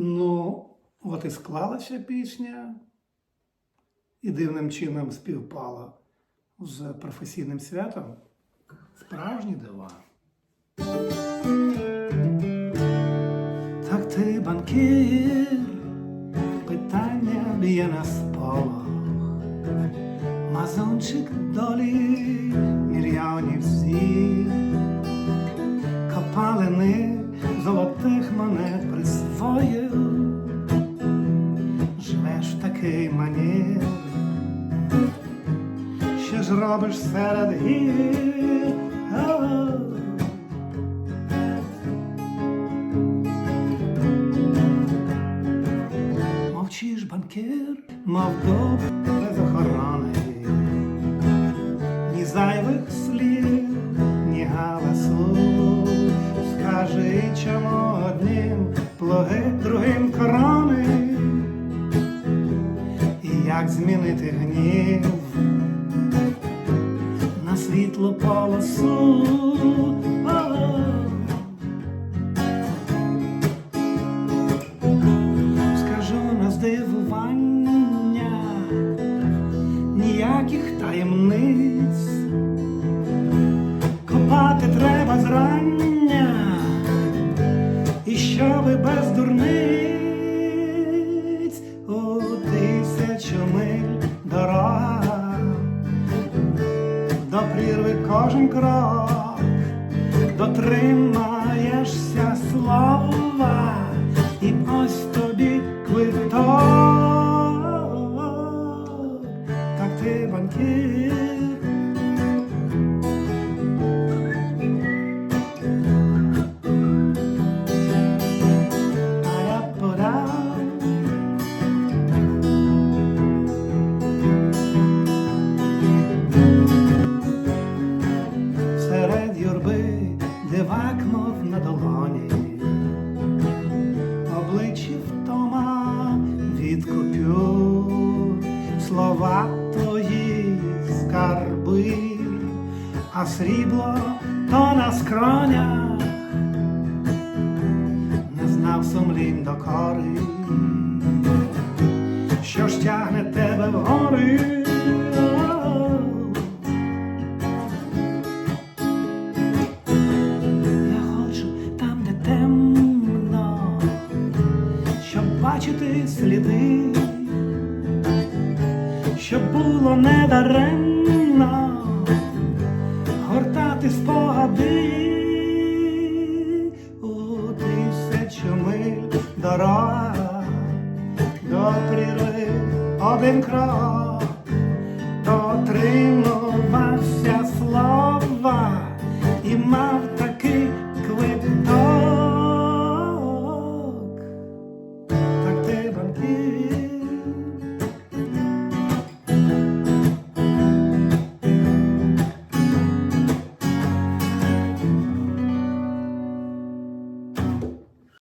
Ну, от і склалася пісня, і дивним чином співпала з професійним святом. Справжні дива. Так ти банкір, питання б'є на сполох. Мазончик долі мільйонів зір, копалини такий манір, що ж робиш серед гір. Мовчиш, банкир, мов дуб без охорони, ні зайвих слів, ні галасу. Скажи, чому гнів на світло полосу. До прірви кожен крок, дотримаєшся слова, і ось тобі квиток, так ти банкір. Слова твої скарби, а срібло то на скронях, не знав сумлінь до кори, що ж тягне тебе вгори. Бачити сліди, щоб було недаремно гортати спогади. У тисячу миль дорога до прірви один крок дотримуй